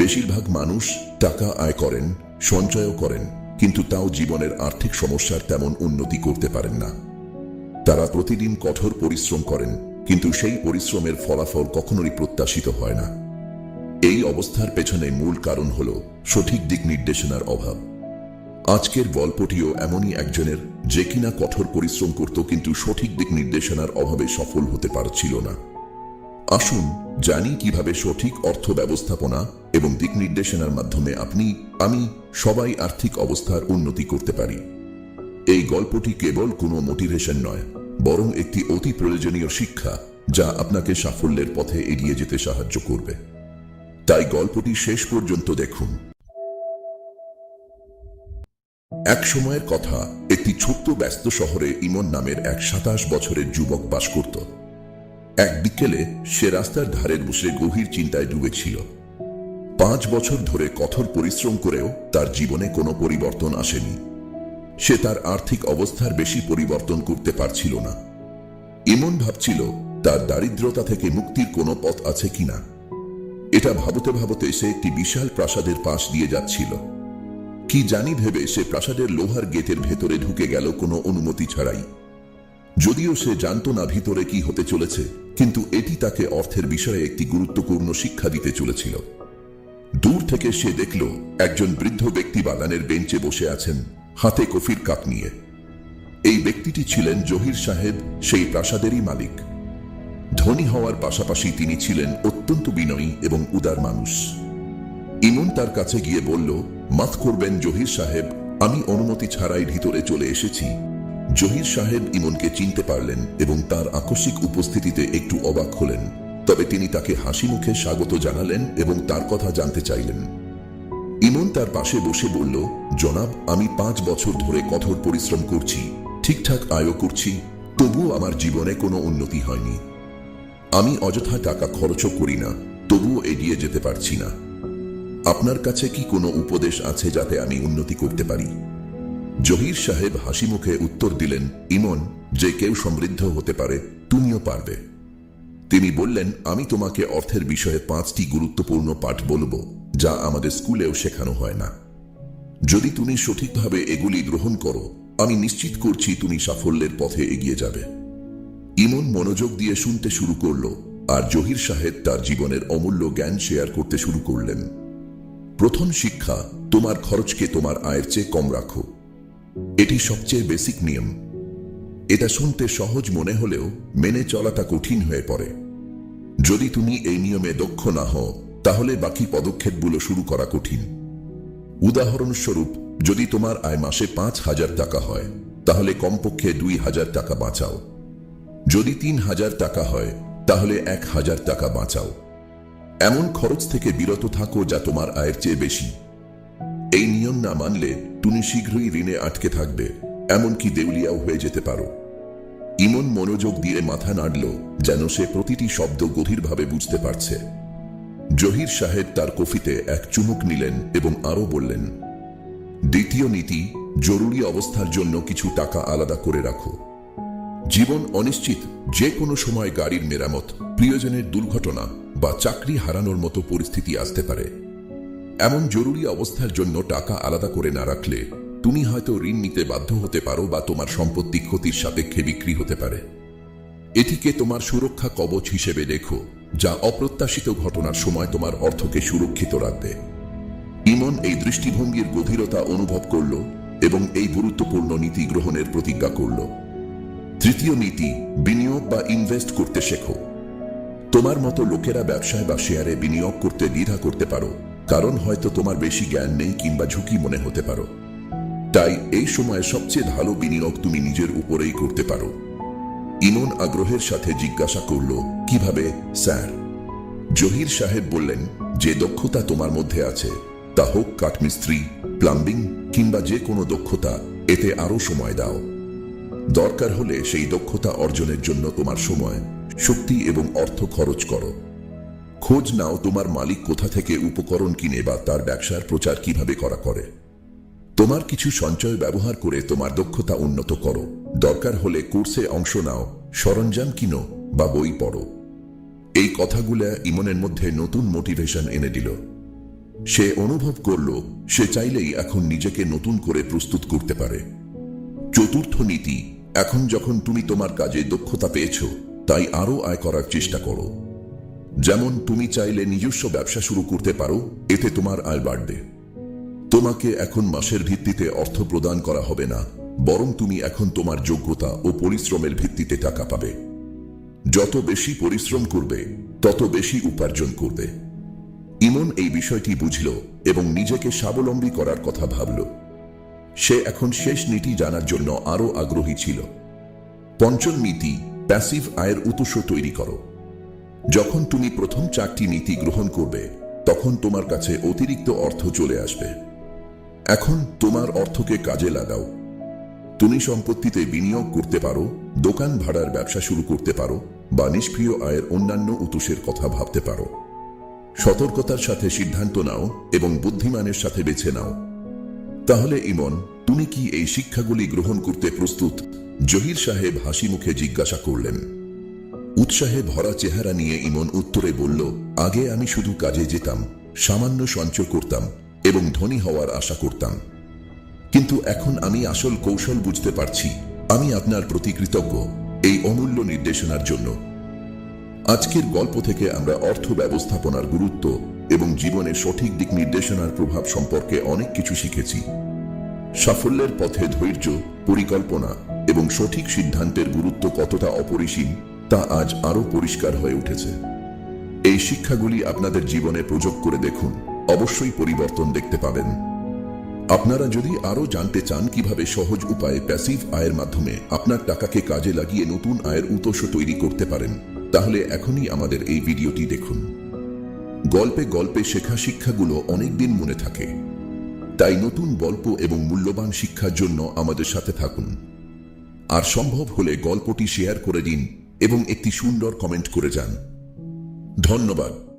বেশিরভাগ মানুষ টাকা আয় করেন, সঞ্চয়ও করেন, কিন্তু তাও জীবনের আর্থিক সমস্যার তেমন উন্নতি করতে পারেন না। তারা প্রতিদিন কঠোর পরিশ্রম করেন, কিন্তু সেই পরিশ্রমের ফলাফল কখনোই প্রত্যাশিত হয় না। এই অবস্থার পেছনে মূল কারণ হল সঠিক দিক নির্দেশনার অভাব। আজকের গল্পটিও এমনই একজনের যে কিনা কঠোর পরিশ্রম করত, কিন্তু সঠিক দিক নির্দেশনার অভাবে সফল হতে পারছিল না। আসুন জানি কীভাবে সঠিক অর্থ ব্যবস্থাপনা এবং দিক নির্দেশনার মাধ্যমে আপনি, আমি সবাই আর্থিক অবস্থার উন্নতি করতে পারি। এই গল্পটি কেবল কোনো মোটিভেশন নয়, বরং একটি অতি প্রয়োজনীয় শিক্ষা যা আপনাকে সাফল্যের পথে এগিয়ে যেতে সাহায্য করবে। তাই গল্পটি শেষ পর্যন্ত দেখুন। এক সময়ের কথা, একটি ছোট্ট ব্যস্ত শহরে ইমন নামের এক সাতাশ বছরের যুবক বাস করত। এক বিকেলে সে রাস্তার ধারে বসে গভীর চিন্তায় ডুবেছিল। পাঁচ বছর ধরে কঠোর পরিশ্রম করেও তার জীবনে কোনো পরিবর্তন আসেনি। সে তার আর্থিক অবস্থার বেশি পরিবর্তন করতে পারছিল না। ইমন ভাবছিল, তার দারিদ্রতা থেকে মুক্তির কোনো পথ আছে কিনা। এটা ভাবতে ভাবতে সে একটি বিশাল প্রাসাদের পাশ দিয়ে যাচ্ছিল। কি জানি ভেবে সে প্রাসাদের লোহার গেটের ভেতরে ঢুকে গেল কোনো অনুমতি ছাড়াই। যদিও সে জানত না ভিতরে কি হতে চলেছে কিন্তু এটি তাকে অর্থের বিষয়ে একটি গুরুত্বপূর্ণ শিক্ষা দিতে চলেছিল। দূর থেকে সে দেখল, একজন বৃদ্ধ ব্যক্তি বাগানের বেঞ্চে বসে আছেন, হাতে কফির কাপ নিয়ে। এই ব্যক্তিটি ছিলেন জহির সাহেব, সেই প্রাসাদেরই মালিক। ধনী হওয়ার পাশাপাশি তিনি ছিলেন অত্যন্ত বিনয়ী এবং উদার মানুষ। ইমন তার কাছে গিয়ে বলল, মাফ করবেন জহির সাহেব, আমি অনুমতি ছাড়াই ভিতরে চলে এসেছি। জহির সাহেব ইমনকে চিনতে পারলেন এবং তার আকস্মিক উপস্থিতিতে একটু অবাক হলেন। তবে তিনি তাকে হাসি মুখে স্বাগত জানালেন এবং তার কথা জানতে চাইলেন। ইমন তার পাশে বসে বলল, জনাব, আমি পাঁচ বছর ধরে কঠোর পরিশ্রম করছি, ঠিকঠাক আয়ও করছি, তবুও আমার জীবনে কোনো উন্নতি হয়নি। আমি অযথা টাকা খরচও করি না, তবুও এগিয়ে যেতে পারছি না। আপনার কাছে কি কোনো উপদেশ আছে যাতে আমি উন্নতি করতে পারি? জহির সাহেব হাসি মুখে উত্তর দিলেন, ইমন, যে কেউ সমৃদ্ধ হতে পারে, তুমিও পারবে। তিনি বললেন, আমি তোমাকে অর্থের বিষয়ে পাঁচটি গুরুত্বপূর্ণ পাঠ বলব, যা আমাদের স্কুলেও শেখানো হয় না। যদি তুমি সঠিকভাবে এগুলি গ্রহণ করো, আমি নিশ্চিত করছি তুমি সাফল্যের পথে এগিয়ে যাবে। ইমন মনোযোগ দিয়ে শুনতে শুরু করল, আর জহির সাহেব তার জীবনের অমূল্য জ্ঞান শেয়ার করতে শুরু করলেন। প্রথম শিক্ষা, তোমার খরচকে তোমার আয়ের চেয়ে কম রাখো। এটি সবচেয়ে বেসিক নিয়ম। এটা শুনতে সহজ মনে হলেও মেনে চলাটা কঠিন হয়ে পড়ে। যদি তুমি এই নিয়মে দক্ষ না হও, তাহলে বাকি পদক্ষেপগুলো শুরু করা কঠিন। উদাহরণস্বরূপ, যদি তোমার আয় মাসে পাঁচ হাজার টাকা হয়, তাহলে কমপক্ষে দুই হাজার টাকা বাঁচাও। যদি তিন হাজার টাকা হয়, তাহলে এক হাজার টাকা বাঁচাও। এমন খরচ থেকে বিরত থাকো যা তোমার আয়ের চেয়ে বেশি। এই নিয়ম না মানলে তুমি শীঘ্রই ঋণে আটকে থাকবে, এমনকি দেউলিয়াও হয়ে যেতে পারো। ইমন মনোযোগ দিয়ে মাথা নাড়ল যেন সে প্রতিটি শব্দ গভীরভাবে বুঝতে পারছে। জহির সাহেব তার কফিতে এক চুমুক নিলেন এবং আরও বললেন, দ্বিতীয় নীতি, জরুরি অবস্থার জন্য কিছু টাকা আলাদা করে রাখো। জীবন অনিশ্চিত যে কোনো সময় গাড়ির মেরামত, প্রিয়জনের দুর্ঘটনা বা চাকরি হারানোর মতো পরিস্থিতি আসতে পারে। এমন জরুরি অবস্থার জন্য টাকা আলাদা করে না রাখলে তুমি হয়তো ঋণ নিতে বাধ্য হতে পারো বা তোমার সম্পত্তি ক্ষতির সাপেক্ষে বিক্রি হতে পারে। এটিকে তোমার সুরক্ষা কবচ হিসেবে দেখো যা অপ্রত্যাশিত ঘটনার সময় তোমার অর্থকে সুরক্ষিত রাখবে। ইমন এই দৃষ্টিভঙ্গির গভীরতা অনুভব করল এবং এই গুরুত্বপূর্ণ নীতি গ্রহণের প্রতিজ্ঞা করল। তৃতীয় নীতি, বিনিয়োগ বা ইনভেস্ট করতে শেখো। তোমার মতো লোকেরা ব্যবসায় বা শেয়ারে বিনিয়োগ করতে দ্বিধা করতে পারো কারণ হয়তো তোমার বেশি জ্ঞান নেই কিংবা ঝুঁকি মনে হতে পারো। তাই এই সময় সবচেয়ে ভালো বিনিয়োগ তুমি নিজের উপরেই করতে পারো। ইমন আগ্রহের সাথে জিজ্ঞাসা করল, কীভাবে, স্যার? জহির সাহেব বললেন, যে দক্ষতা তোমার মধ্যে আছে, তা হোক কাঠমিস্ত্রি, প্লাম্বিং কিংবা যে কোনো দক্ষতা, এতে আরও সময় দাও। দরকার হলে সেই দক্ষতা অর্জনের জন্য তোমার সময়, শক্তি এবং অর্থ খরচ করো। খোঁজ নাও তোমার মালিক কোথা থেকে উপকরণ কিনে বা তার ব্যবসার প্রচার কীভাবে করা করে। তোমার কিছু সঞ্চয় ব্যবহার করে তোমার দক্ষতা উন্নত করো। দরকার হলে কোর্সে অংশ নাও, সরঞ্জাম কিনো বা বই পড়ো। এই কথাগুলো ইমনের মধ্যে নতুন মোটিভেশন এনে দিল। সে অনুভব করল, সে চাইলেই এখন নিজেকে নতুন করে প্রস্তুত করতে পারে। চতুর্থ নীতি, এখন যখন তুমি তোমার কাজে দক্ষতা পেয়েছ, তাই আরও আয় করার চেষ্টা করো। যেমন তুমি চাইলে নিজস্ব ব্যবসা শুরু করতে পারো, এতে তোমার আয় বাড়বে। তোমাকে এখন মাসের ভিত্তিতে অর্থ প্রদান করা হবে না, বরং তুমি এখন তোমার যোগ্যতা ও পরিশ্রমের ভিত্তিতে টাকা পাবে। যত বেশি পরিশ্রম করবে, তত বেশি উপার্জন করবে। ইমন এই বিষয়টি বুঝল এবং নিজেকে স্বাবলম্বী করার কথা ভাবল। সে এখন শেষ নীতি জানার জন্য আরও আগ্রহী ছিল। পঞ্চম নীতি, প্যাসিভ আয়ের উৎস তৈরি করো। যখন তুমি প্রথম চারটি নীতি গ্রহণ করবে, তখন তোমার কাছে অতিরিক্ত অর্থ চলে আসবে। এখন তোমার অর্থকে কাজে লাগাও। তুমি সম্পত্তিতে বিনিয়োগ করতে পারো, দোকান ভাড়ার ব্যবসা শুরু করতে পারো, বা নিষ্ক্রিয় আয়ের অন্যান্য উতুষের কথা ভাবতে পারো। সতর্কতার সাথে সিদ্ধান্ত নাও এবং বুদ্ধিমানের সাথে বেছে নাও। তাহলে ইমন, তুমি কি এই শিক্ষাগুলি গ্রহণ করতে প্রস্তুত? জহির সাহেব হাসি মুখে জিজ্ঞাসা করলেন। উৎসাহে ভরা চেহারা নিয়ে ইমন উত্তরে বলল, আগে আমি শুধু কাজে যেতাম, সামান্য সঞ্চয় করতাম এবং ধনী হওয়ার আশা করতাম। কিন্তু এখন আমি আসল কৌশল বুঝতে পারছি। আমি আপনার প্রতি কৃতজ্ঞ এই অমূল্য নির্দেশনার জন্য। আজকের গল্প থেকে আমরা অর্থ ব্যবস্থাপনার গুরুত্ব এবং জীবনের সঠিক দিক নির্দেশনার প্রভাব সম্পর্কে অনেক কিছু শিখেছি। সাফল্যের পথে ধৈর্য, পরিকল্পনা এবং সঠিক সিদ্ধান্তের গুরুত্ব কতটা অপরিসীম তা আজ আরও পরিষ্কার হয়ে উঠেছে। এই শিক্ষাগুলি আপনাদের জীবনে প্রযোগ করে দেখুন, অবশ্যই পরিবর্তন দেখতে পাবেন। আপনারা যদি আরও জানতে চান কীভাবে সহজ উপায়ে প্যাসিভ আয়ের মাধ্যমে আপনার টাকাকে কাজে লাগিয়ে নতুন আয়ের উৎস তৈরি করতে পারেন, তাহলে এখনই আমাদের এই ভিডিওটি দেখুন। গল্পে গল্পে শেখা শিক্ষাগুলো অনেকদিন মনে থাকে। তাই নতুন গল্প এবং মূল্যবান শিক্ষার জন্য আমাদের সাথে থাকুন। আর সম্ভব হলে গল্পটি শেয়ার করে দিন এবং একটি সুন্দর কমেন্ট করে যান। ধন্যবাদ।